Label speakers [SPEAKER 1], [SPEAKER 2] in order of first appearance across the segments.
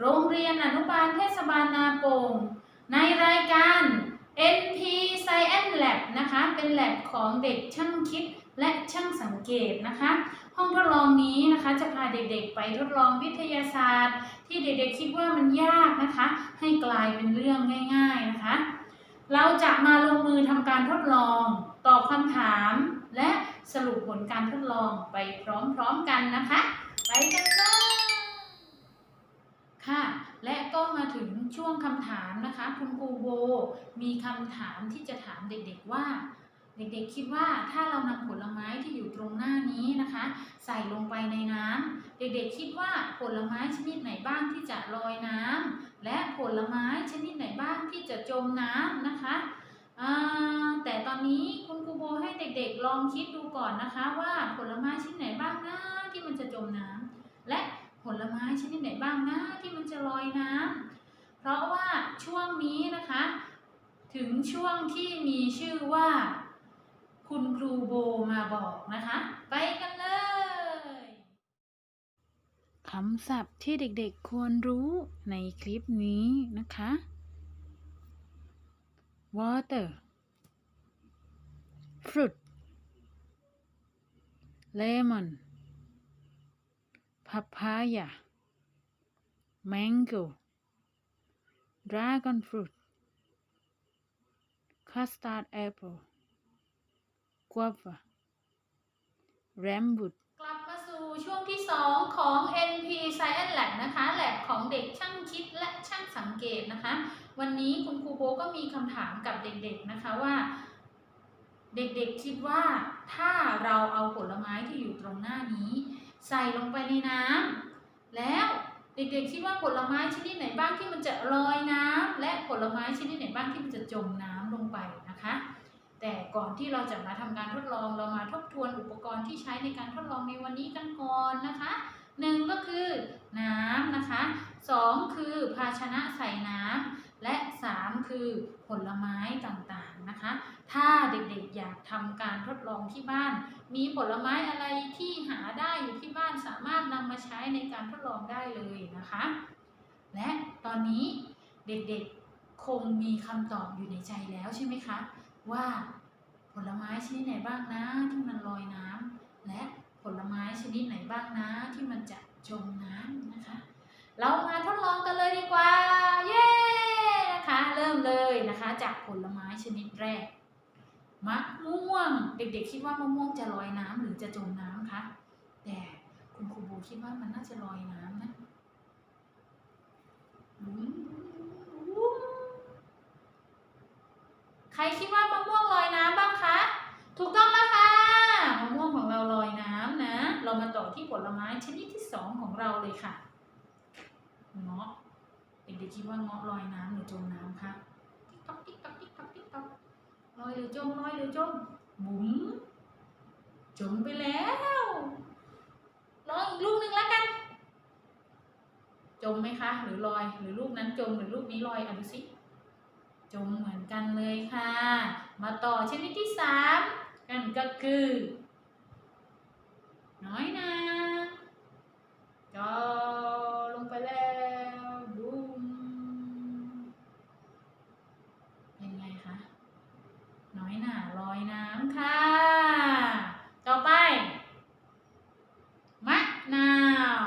[SPEAKER 1] โรงเรียนอนุบาลเทศบาลนาโปงในรายการ NP Science Lab นะคะ เป็นแลบของเด็กช่างคิดและช่างสังเกตนะคะ ห้องทดลองนี้นะคะจะพาเด็กๆไปทดลองวิทยาศาสตร์ ที่เด็กๆคิดว่ามันยากนะคะ ให้กลายเป็นเรื่องง่าย ๆนะคะ เราจะมาลงมือทำการทดลองตอบคำถาม และสรุปผลการทดลองไปพร้อมๆกันนะคะ ไปกันเลย ค่ะ และก็มาถึงช่วงคำถามนะคะ คุณครูโบ มีคำถามที่จะถามเด็กๆว่า เด็กๆคิดว่าถ้าเรานำผลไม้ที่อยู่ตรงหน้านี้นะคะ ใส่ลงไปในน้ำเด็กๆคิดว่าผลไม้ชนิดไหนบ้างที่จะลอยน้ำและผลไม้ชนิดไหนบ้างที่จะจมน้ำนะคะแต่ตอนนี้คุณครูโบให้เด็กๆลองคิดดูก่อนนะคะ ว่าผลไม้ชนิดไหนบ้างนะที่มันจะจมน้ำและผลไม้ชนิดไหนบ้างนะที่มันจะลอยน้ำเพราะว่าช่วงนี้นะคะ ถึงช่วงที่มีชื่อว่า คุณครูโบมาบอกนะคะ ไปกันเลยคำศัพท์ที่เด็กๆควรรู้ในคลิปนี้นะคะ water fruit lemon papaya mango dragon fruit custard apple guava rambutan กลับมาสู่ช่วงที่ 2 ของ NP Science Lab นะคะ แลบของเด็กช่างคิดและช่างสังเกตนะคะ วันนี้คุณครูโบก็มีคำถามกับเด็กๆนะคะว่า เด็กๆคิดว่าถ้าเราเอาผลไม้ที่อยู่ตรงหน้านี้ ใส่ลงไปในน้ำแล้ว เด็กๆคิดว่าผลไม้ชนิดไหนบ้างที่มันจะลอยน้ำและผลไม้ชนิดไหนบ้างที่มันจะจมน้ำลงไปนะคะ แต่ก่อนที่เราจะมาทำการทดลองเรามาทบทวนอุปกรณ์ที่ใช้ในการทดลองในวันนี้กันก่อนนะคะหนึ่งก็คือน้ำนะคะสองคือภาชนะใส่น้ำและสามคือผลไม้ต่างๆนะคะ ถ้าเด็กๆอยากทำการทดลองที่บ้าน มีผลไม้อะไรที่ การทดลองได้เลยนะคะ และตอนนี้เด็กๆคงมีคำตอบอยู่ในใจแล้วใช่ไหมคะ ว่าผลไม้ชนิดไหนบ้างนะที่มันลอยน้ำและผลไม้ชนิดไหนบ้างนะที่มันจะจมน้ำนะคะ เรามาทดลองกันเลยดีกว่า เย้นะคะเริ่มเลยนะคะ จากผลไม้ชนิดแรกมะม่วง เด็กๆคิดว่ามะม่วงจะลอยน้ำหรือจะจมน้ำคะแต่ คุณครูบูคิดว่ามันน่าจะลอยน้ำนะบุ้มบุ้มใครคิดว่ามะม่วงลอยน้ำบ้างคะ ถูกต้องแล้วค่ะมะม่วงของเราลอยน้ำนะ เรามาต่อที่ผลไม้ชนิดที่สองของเราเลยค่ะเงาะเด็กๆคิดว่าเงาะลอยน้ำหรือจมน้ำคะติ๊กต๊อกติ๊กต๊อกติ๊กต๊อกติ๊กต๊อกลอยหรือจมลอยหรือจมบุ๋มจมไปแล้ว ลองอีกลูกหนึ่งแล้วกัน จมไหมคะ หรือลอย หรือลูกนั้นจม หรือลูกนี้ลอยอะดูสิ จมเหมือนกันเลยค่ะ มาต่อชนิดที่สามกันก็คือ น้อยนาจอลงไปแล้วบูมเป็นไงคะ น้อยหนาลอยน้ำค่ะ ต่อไป มะนาว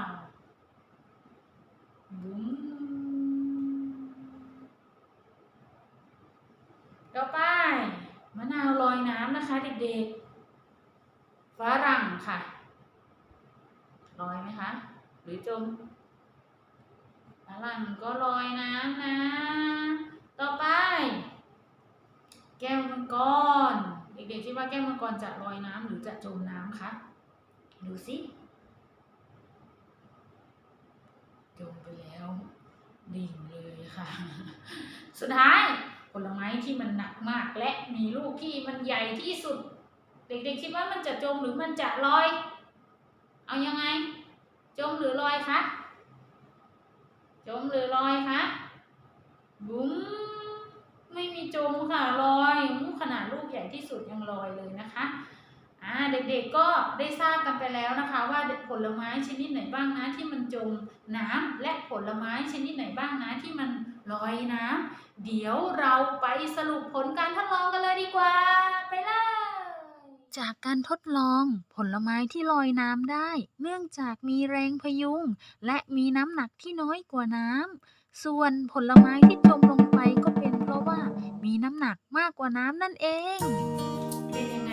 [SPEAKER 1] บุ้มต่อไป มะนาวลอยน้ำนะคะ เด็กฝรั่งค่ะลอยไหมคะ หรือจมฝรั่งก็ลอยน้ำนะ ต่อไป แก้วมังกร เด็กๆคิดว่าแก้วมังกรจะลอยน้ำหรือจะจมน้ำคะดูสิจมไปแล้วดิ่งเลยค่ะ สุดท้ายผลไม้ที่มันหนักมากและมีลูกที่มันใหญ่ที่สุด เด็กๆคิดว่ามันจะจมหรือมันจะลอย เอายังไง จมหรือลอยคะ จมหรือลอยคะบุ้มไม่มีจมค่ะลอยอู้ขนาดลูกใหญ่ที่สุดยังลอยเลยนะคะอ่าเด็กๆก็ได้ทราบกันไปแล้วนะคะ ว่าผลไม้ชนิดไหนบ้างนะที่มันจมน้ำและผลไม้ชนิดไหนบ้างนะที่มันลอยน้ำเดี๋ยวเราไปสรุปผลการทดลองกันเลยดีกว่า
[SPEAKER 2] จากการทดลองผลไม้ที่ลอยน้ำได้ เนื่องจากมีแรงพยุง และมีน้ำหนักที่น้อยกว่าน้ำ ส่วนผลไม้ที่จมลงไปก็เป็นเพราะว่ามีน้ำหนักมากกว่าน้ำนั่นเอง
[SPEAKER 1] เป็นยังไง